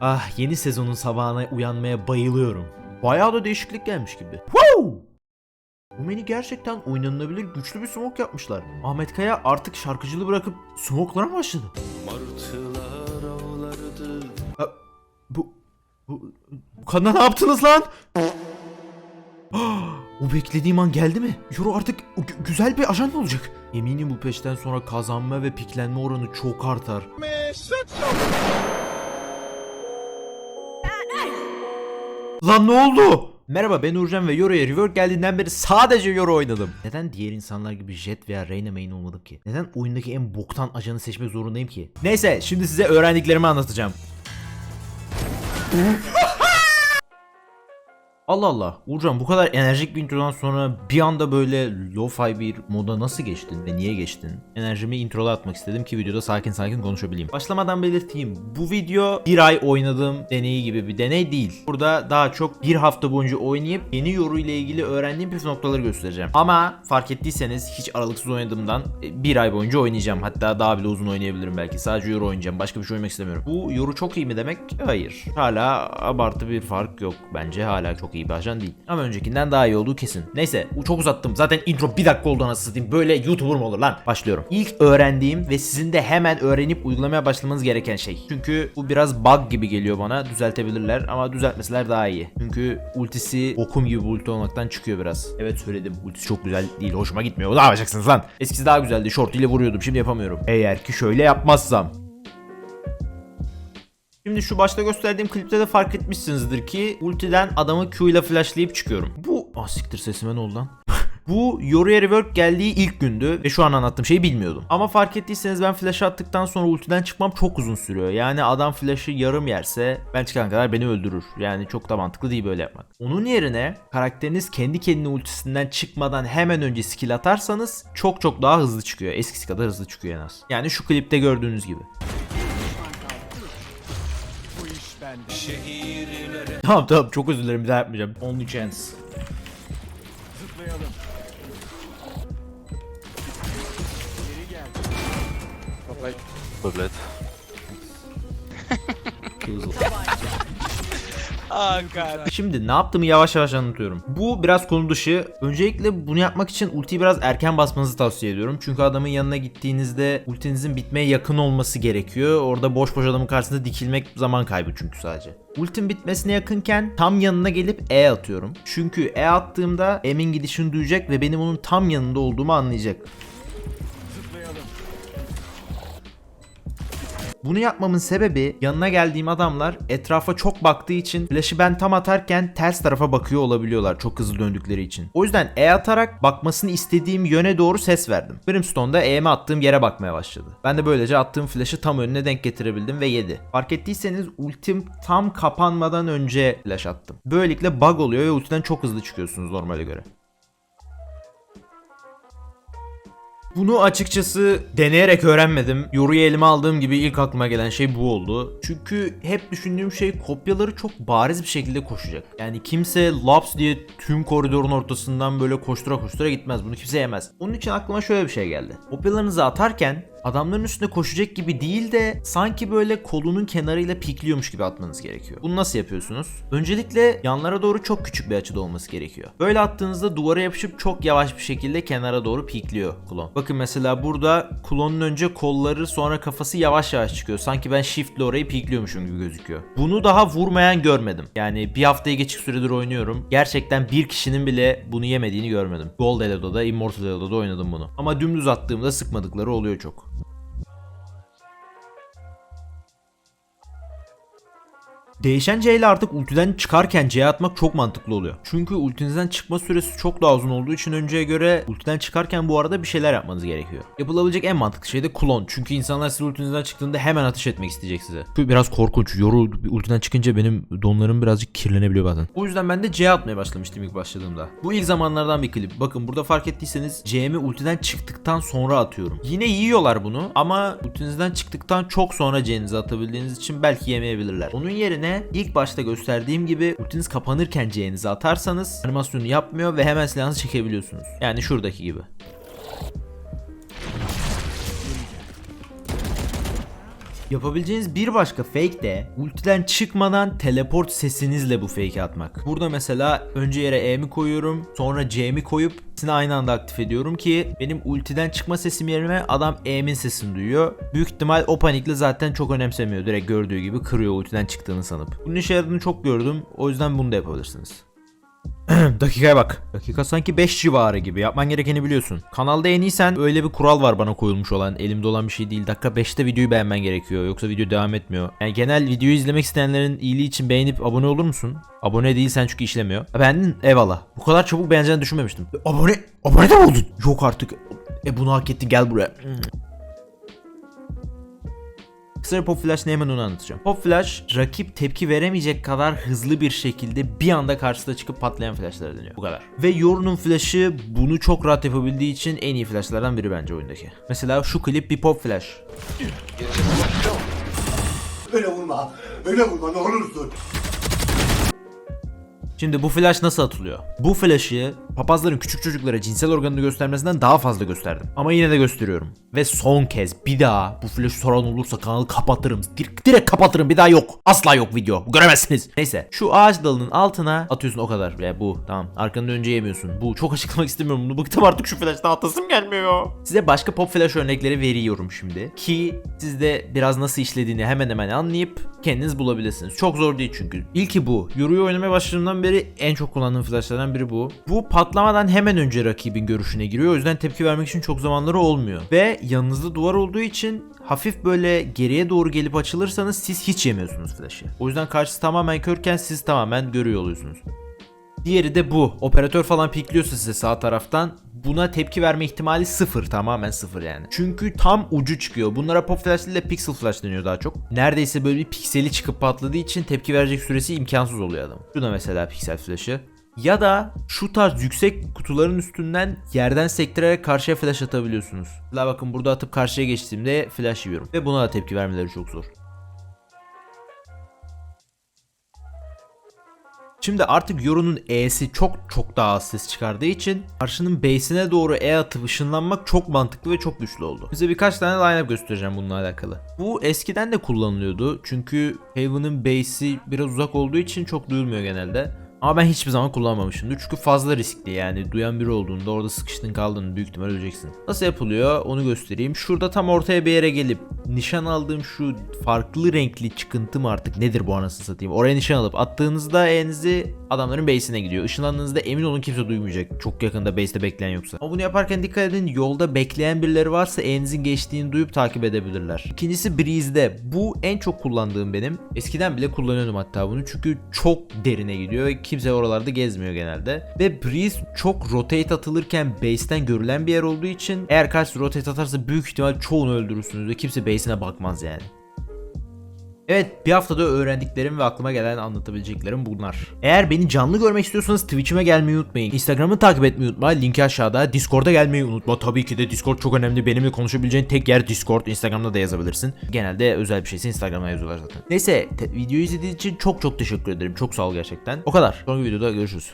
Ah yeni sezonun sabahına uyanmaya bayılıyorum. Bayağı da değişiklik gelmiş gibi. Wow! Bu menü gerçekten oynanılabilir güçlü bir smoke yapmışlar. Ahmet Kaya artık şarkıcılığı bırakıp smoke'lara mı başladı? Martılar avlardı Ha, bu, bu, bu kadına ne yaptınız lan? O beklediğim an geldi mi? Euro artık gü- güzel bir ajan olacak? Eminim bu peşten sonra kazanma ve piklenme oranı çok artar. Lan ne oldu? Merhaba ben Uğurcan ve Yoro'ya Rework geldiğinden beri sadece Yoro oynadım. Neden diğer insanlar gibi Jet veya Reyna main olmadım ki? Neden oyundaki en boktan ajanı seçmek zorundayım ki? Neyse şimdi size öğrendiklerimi anlatacağım. Allah Allah. Uğurcan bu kadar enerjik bir introdan sonra bir anda böyle lo-fi bir moda nasıl geçtin ve niye geçtin? Enerjimi introda atmak istedim ki videoda sakin sakin konuşabileyim. Başlamadan belirteyim. Bu video bir ay oynadığım deneyi gibi bir deney değil. Burada daha çok bir hafta boyunca oynayıp yeni yoru ile ilgili öğrendiğim püf noktaları göstereceğim. Ama fark ettiyseniz hiç aralıksız oynadığımdan e, bir ay boyunca oynayacağım. Hatta daha bile uzun oynayabilirim belki. Sadece yoru oynayacağım. Başka bir şey oynamak istemiyorum. Bu yoru çok iyi mi demek? Hayır. Hala abartı bir fark yok. Bence hala çok iyi bir ajan değil. Ama öncekinden daha iyi olduğu kesin. Neyse çok uzattım. Zaten intro bir dakika oldu anasını satayım. Böyle YouTuber mı olur lan? Başlıyorum. İlk öğrendiğim ve sizin de hemen öğrenip uygulamaya başlamanız gereken şey. Çünkü bu biraz bug gibi geliyor bana. Düzeltebilirler ama düzeltmeseler daha iyi. Çünkü ultisi okum gibi ulti olmaktan çıkıyor biraz. Evet söyledim. Ultisi çok güzel değil. Hoşuma gitmiyor. Ne yapacaksınız lan? Eskisi daha güzeldi. Short ile vuruyordum. Şimdi yapamıyorum. Eğer ki şöyle yapmazsam. Şimdi şu başta gösterdiğim klipte de fark etmişsinizdir ki ultiden adamı Q ile flashlayıp çıkıyorum. Bu... Ah siktir sesime ne oldu lan? Bu Yoruya Rework geldiği ilk gündü ve şu an anlattığım şeyi bilmiyordum. Ama fark ettiyseniz ben flash attıktan sonra ultiden çıkmam çok uzun sürüyor. Yani adam flash'ı yarım yerse ben çıkan kadar beni öldürür. Yani çok da mantıklı değil böyle yapmak. Onun yerine karakteriniz kendi kendine ultisinden çıkmadan hemen önce skill atarsanız çok çok daha hızlı çıkıyor. Eskisi kadar hızlı çıkıyor en az. Yani şu klipte gördüğünüz gibi. Şehirlere. Tamam tamam çok özür dilerim bir daha yapmayacağım. Only chance. Bled. Şimdi ne yaptığımı yavaş yavaş anlatıyorum. Bu biraz konu dışı. Öncelikle bunu yapmak için ultiyi biraz erken basmanızı tavsiye ediyorum. Çünkü adamın yanına gittiğinizde ultinizin bitmeye yakın olması gerekiyor. Orada boş boş adamın karşısında dikilmek zaman kaybı çünkü sadece. Ultim bitmesine yakınken tam yanına gelip E atıyorum. Çünkü E attığımda E'min gidişini duyacak ve benim onun tam yanında olduğumu anlayacak. Bunu yapmamın sebebi yanına geldiğim adamlar etrafa çok baktığı için flash'ı ben tam atarken ters tarafa bakıyor olabiliyorlar çok hızlı döndükleri için. O yüzden E atarak bakmasını istediğim yöne doğru ses verdim. Brimstone'da E'me attığım yere bakmaya başladı. Ben de böylece attığım flash'ı tam önüne denk getirebildim ve yedi. Fark ettiyseniz ultim tam kapanmadan önce flash attım. Böylelikle bug oluyor ve ultiden çok hızlı çıkıyorsunuz normale göre. Bunu açıkçası deneyerek öğrenmedim. Yoruyu elime aldığım gibi ilk aklıma gelen şey bu oldu. Çünkü hep düşündüğüm şey kopyaları çok bariz bir şekilde koşacak. Yani kimse laps diye tüm koridorun ortasından böyle koştura koştura gitmez. Bunu kimse yemez. Onun için aklıma şöyle bir şey geldi. Kopyalarınızı atarken adamların üstünde koşacak gibi değil de sanki böyle kolunun kenarıyla pikliyormuş gibi atmanız gerekiyor. Bunu nasıl yapıyorsunuz? Öncelikle yanlara doğru çok küçük bir açıda olması gerekiyor. Böyle attığınızda duvara yapışıp çok yavaş bir şekilde kenara doğru pikliyor klon. Bakın mesela burada klonun önce kolları sonra kafası yavaş yavaş çıkıyor. Sanki ben shiftle orayı pikliyormuşum gibi gözüküyor. Bunu daha vurmayan görmedim. Yani bir haftayı geçik süredir oynuyorum. Gerçekten bir kişinin bile bunu yemediğini görmedim. Gold Elo'da, Immortal Elo'da oynadım bunu. Ama dümdüz attığımda sıkmadıkları oluyor çok. Değişen C ile artık ultiden çıkarken C atmak çok mantıklı oluyor. Çünkü ultinizden çıkma süresi çok daha uzun olduğu için önceye göre ultiden çıkarken bu arada bir şeyler yapmanız gerekiyor. Yapılabilecek en mantıklı şey de klon. Çünkü insanlar size ultinizden çıktığında hemen ateş etmek isteyecek size. Bu biraz korkunç. Yoru ultiden çıkınca benim donlarım birazcık kirlenebiliyor bazen. O yüzden ben de C atmaya başlamıştım ilk başladığımda. Bu ilk zamanlardan bir klip. Bakın burada fark ettiyseniz C'mi ultiden çıktıktan sonra atıyorum. Yine yiyorlar bunu ama ultinizden çıktıktan çok sonra C'nizi atabildiğiniz için belki yemeyebilirler. Onun yerine ilk başta gösterdiğim gibi ultiniz kapanırken C'nizi atarsanız animasyonu yapmıyor ve hemen silahınızı çekebiliyorsunuz. Yani şuradaki gibi. Yapabileceğiniz bir başka fake de ultiden çıkmadan teleport sesinizle bu fake'i atmak. Burada mesela önce yere E'mi koyuyorum sonra C'mi koyup ikisini aynı anda aktif ediyorum ki benim ultiden çıkma sesim yerine adam E'min sesini duyuyor. Büyük ihtimal o panikle zaten çok önemsemiyor. Direkt gördüğü gibi kırıyor ultiden çıktığını sanıp. Bunun işe yaradığını çok gördüm. O yüzden bunu da yapabilirsiniz. Dakikaya bak. Dakika sanki 5 civarı gibi. Yapman gerekeni biliyorsun. Kanalda en iyi sen öyle bir kural var bana koyulmuş olan. Elimde olan bir şey değil. Dakika 5'te videoyu beğenmen gerekiyor. Yoksa video devam etmiyor. Yani genel videoyu izlemek isteyenlerin iyiliği için beğenip abone olur musun? Abone değilsen çünkü işlemiyor. Beğendin? Eyvallah. Bu kadar çabuk beğeneceğini düşünmemiştim. Abone, abone de mi oldun? Yok artık. E bunu hak ettin gel buraya. Kısaca Pop Flash ne hemen onu anlatacağım. Pop Flash rakip tepki veremeyecek kadar hızlı bir şekilde bir anda karşısına çıkıp patlayan flashlara deniyor. Bu kadar. Ve Yoru'nun flash'ı bunu çok rahat yapabildiği için en iyi flashlardan biri bence oyundaki. Mesela şu klip bir Pop Flash. Öyle vurma. Öyle vurma ne olursun. Şimdi bu flash nasıl atılıyor? Bu flash'ı papazların küçük çocuklara cinsel organını göstermesinden daha fazla gösterdim. Ama yine de gösteriyorum. Ve son kez bir daha bu flash'ı soran olursa kanalı kapatırım. Direkt, direkt kapatırım bir daha yok. Asla yok video. Göremezsiniz. Neyse şu ağaç dalının altına atıyorsun o kadar. Ya bu tamam. Arkanı dönünce yemiyorsun. Bu çok açıklamak istemiyorum bunu. Bıktım artık şu flash'tan atasım gelmiyor. Size başka pop flash örnekleri veriyorum şimdi. Ki siz de biraz nasıl işlediğini hemen hemen anlayıp kendiniz bulabilirsiniz. Çok zor değil çünkü. İlki bu. Yoruyu oynamaya başladığımdan beri en çok kullandığım flashlardan biri bu. Bu patlamadan hemen önce rakibin görüşüne giriyor. O yüzden tepki vermek için çok zamanları olmuyor. Ve yanınızda duvar olduğu için hafif böyle geriye doğru gelip açılırsanız siz hiç yemiyorsunuz flash'ı. O yüzden karşısı tamamen körken siz tamamen görüyor oluyorsunuz. Diğeri de bu. Operatör falan pikliyorsa size sağ taraftan buna tepki verme ihtimali sıfır tamamen sıfır yani. Çünkü tam ucu çıkıyor. Bunlara pop flash de pixel flash deniyor daha çok. Neredeyse böyle bir pikseli çıkıp patladığı için tepki verecek süresi imkansız oluyor adam. Şu da mesela piksel flash'ı. Ya da şu tarz yüksek kutuların üstünden yerden sektirerek karşıya flash atabiliyorsunuz. La bakın burada atıp karşıya geçtiğimde flash yiyorum. Ve buna da tepki vermeleri çok zor. Şimdi artık Yoru'nun E'si çok çok daha az ses çıkardığı için karşının base'ine doğru E atıp ışınlanmak çok mantıklı ve çok güçlü oldu. Size birkaç tane line-up göstereceğim bununla alakalı. Bu eskiden de kullanılıyordu çünkü Haven'ın base'i biraz uzak olduğu için çok duyulmuyor genelde. Ama ben hiçbir zaman kullanmamışımdır çünkü fazla riskli yani duyan biri olduğunda orada sıkıştın kaldın büyük ihtimal öleceksin. Nasıl yapılıyor onu göstereyim. Şurada tam ortaya bir yere gelip nişan aldığım şu farklı renkli çıkıntı mı artık nedir bu anasını satayım. Oraya nişan alıp attığınızda elinizi adamların base'ine gidiyor. Işınlandığınızda emin olun kimse duymayacak. Çok yakında base'te bekleyen yoksa. Ama bunu yaparken dikkat edin yolda bekleyen birileri varsa elinizin geçtiğini duyup takip edebilirler. İkincisi Breeze'de. Bu en çok kullandığım benim. Eskiden bile kullanıyordum hatta bunu çünkü çok derine gidiyor ve kimse oralarda gezmiyor genelde. Ve Breeze çok rotate atılırken base'ten görülen bir yer olduğu için eğer karşı rotate atarsa büyük ihtimal çoğunu öldürürsünüz ve kimse base'ine bakmaz yani. Evet bir haftada öğrendiklerim ve aklıma gelen anlatabileceklerim bunlar. Eğer beni canlı görmek istiyorsanız Twitch'ime gelmeyi unutmayın. Instagram'ı takip etmeyi unutma. Linki aşağıda. Discord'a gelmeyi unutma. Tabii ki de Discord çok önemli. Benimle konuşabileceğin tek yer Discord. Instagram'da da yazabilirsin. Genelde özel bir şeyse Instagram'a yazıyorlar zaten. Neyse videoyu izlediğiniz için çok çok teşekkür ederim. Çok sağ ol gerçekten. O kadar. Sonraki videoda görüşürüz.